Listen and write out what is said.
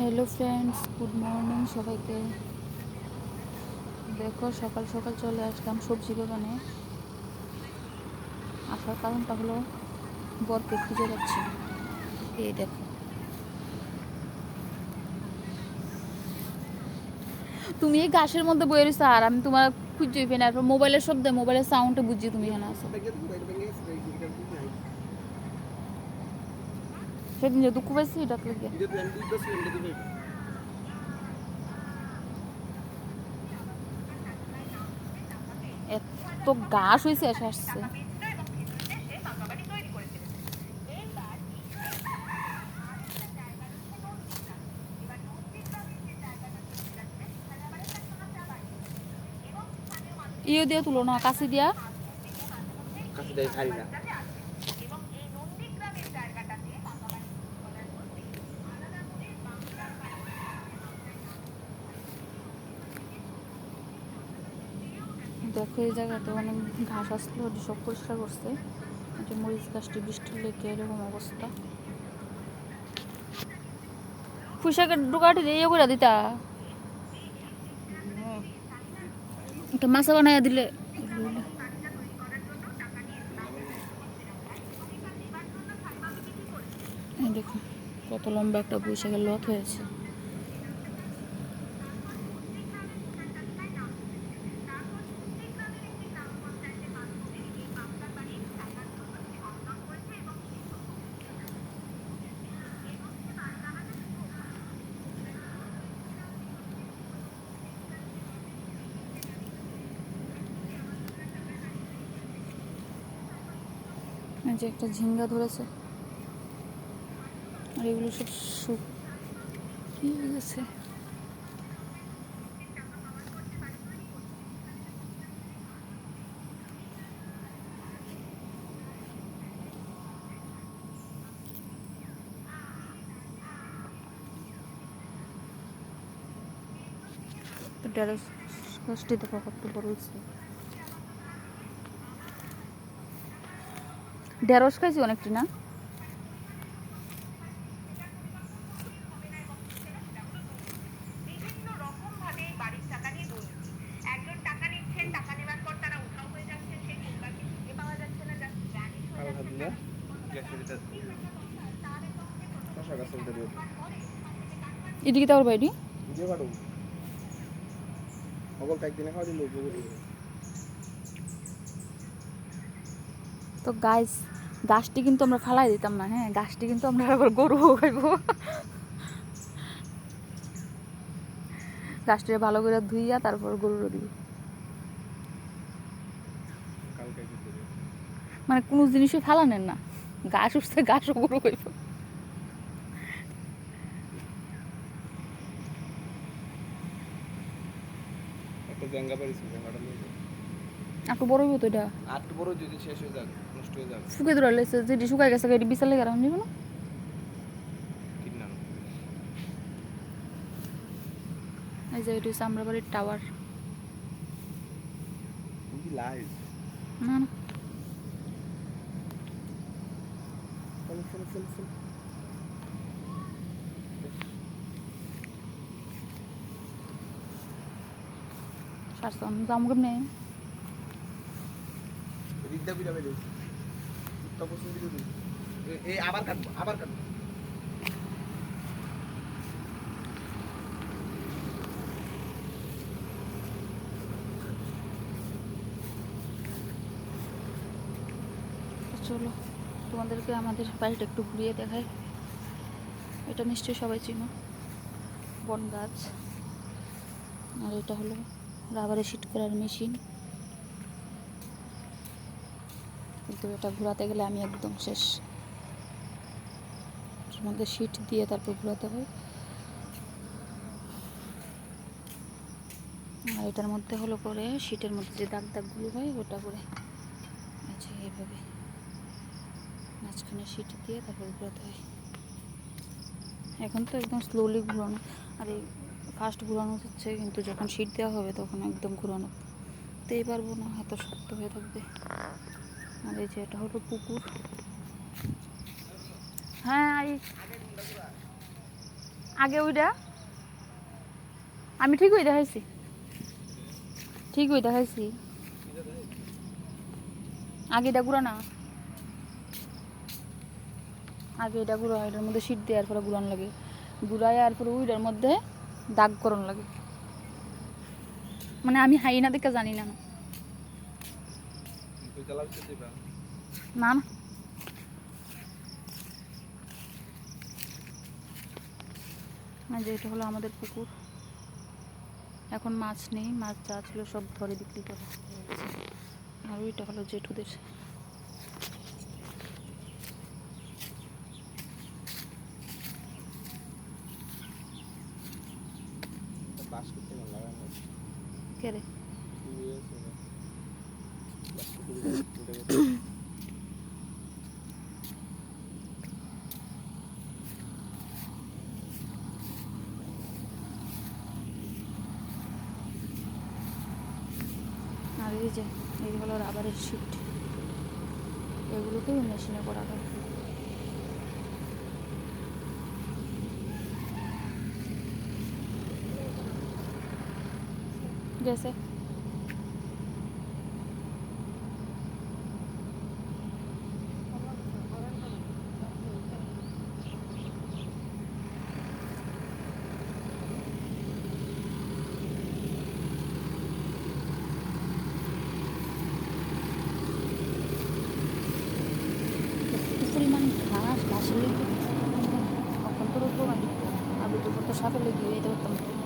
Hello friends good morning সবাইকে। দেখো, সকাল সকাল চলে আসলাম সবজি বাগানে। আসার কারণটা হলো বরকে খুঁজে যাচ্ছি এই দেখো। তুমি এই গাছের মধ্যে বয়ে রয়েছো, আর আমি তোমার খুঁজে পেয়ে না। মোবাইলের শব্দ, মোবাইলের সাউন্ডে বুঝছি তুমি এখানে আসো সেদিন যে দুঃখ পাইছি এটা লাগে এত ঘাস হয়েছে এসে আসছে ইয়ে দিয়ে তুলো না কাছে দিয়া দেখো এই জায়গাতে অনেক ঘাস আসলো সব পরিষ্কার করছে। এটা মরিচ গাছটি, বৃষ্টির লেগে এরকম অবস্থা। পুঁশাকের ডুকাটি দিয়ে ইয়ে করে দিতা। একটা মাছা বানাইয়া দিলে। দেখুন, কত লম্বা একটা পুঁশাকের লত হয়েছে। যে একটা ঝিঙ্গা ধরেছে। আর এগুলো সব শুক কি হয়ে গেছে? ঢেঁড়স গাছটি দেখো কত বড় হয়েছে ঢেঁড়স খাইছি অনেকটি না? বিভিন্ন রকম ভাবে বাড়ির টাকা নিয়ে দুর্নীতি একজন টাকা নিচ্ছেন টাকা নেওয়ার পর তারা উধাও হয়ে যাচ্ছে সেই পরিবারকে খুঁজে পাওয়া যাচ্ছে না যা জানি হয়ে যাচ্ছে এদিকে তাওর বাইরে তো গাছ গাছটি কিন্তু আমরা ফালাই দিতাম না হ্যাঁ? গাছটি কিন্তু আমরা আবার গরু খাইব। গাছটি ভালো করে ধুইয়া তারপর গরুরও দিব। মানে কোনো জিনিসই ফালানেন না। গাছ উঠছে গাছও গরু খাইব। একটা বড় হইব তো এটা? একটু বড় যদি শেষ হয়ে যাক শুকিয়ে ধরে লেছে যেটি শুকাই গেছে এটি বিশাল লেগে রাখুন না। এই যে এটি আমরা বাড়ির টাওয়ার। না না। সারসন দাম কেমনে বিদ্যা বিদ্যা বেরো চলো, তোমাদেরকে আমাদের বাড়িটা একটু ঘুরিয়ে দেখায় এটা নিশ্চয়ই সবাই চিনো। বন গাছ আর এটা হলো রাবারে শিট করার মেশিন। কিন্তু এটা ঘোরাতে গেলে আমি একদম শেষ। মধ্যে শিট দিয়ে তারপর ঘোরাতে হয়। আর এটার মধ্যে হলো করে শিটের মধ্যে যে দাগ দাগগুলো হয়, ওটা করে আচ্ছা এইভাবে। মাঝখানে শিট দিয়ে তারপর ঘোরাতে হয়। এখন তো একদম স্লোলি ঘুরানো, আর এই ফাস্ট ঘোরানো হচ্ছে, কিন্তু যখন শিট দেওয়া হবে তখন একদম ঘোরানো। তেই পারব না এত শক্ত হয়ে থাকবে। আর এই যে এটা হলো পুকুর। হ্যাঁ আই আগে ওইটা। আমি ঠিক ওই দেখাইছি। ঠিক ওই দেখাইছি। আগে এটা গুড়া না। আগে এটা গুঁড়া এটার মধ্যে শীত দেওয়ার পরে গুড়ান লাগে। গুড়ায় আর পরে ওইটার মধ্যে দাগ করন লাগে। মানে আমি হাই না দেখে জানি না। না না না যে এটা হলো আমাদের পুকুর। এখন মাছ নেই মাছ যা ছিল সব ধরে বিক্রি করা আর ওইটা হলো জেঠুদের। বাস আর এই যে হলো রাবারের শিট এগুলোকেও মেশিনে করা হয়। গেছে এত পরিমাণ ঘাস কখন তো রোগ আমি দুপুর তো সাপে লেগে যেতে পারতাম।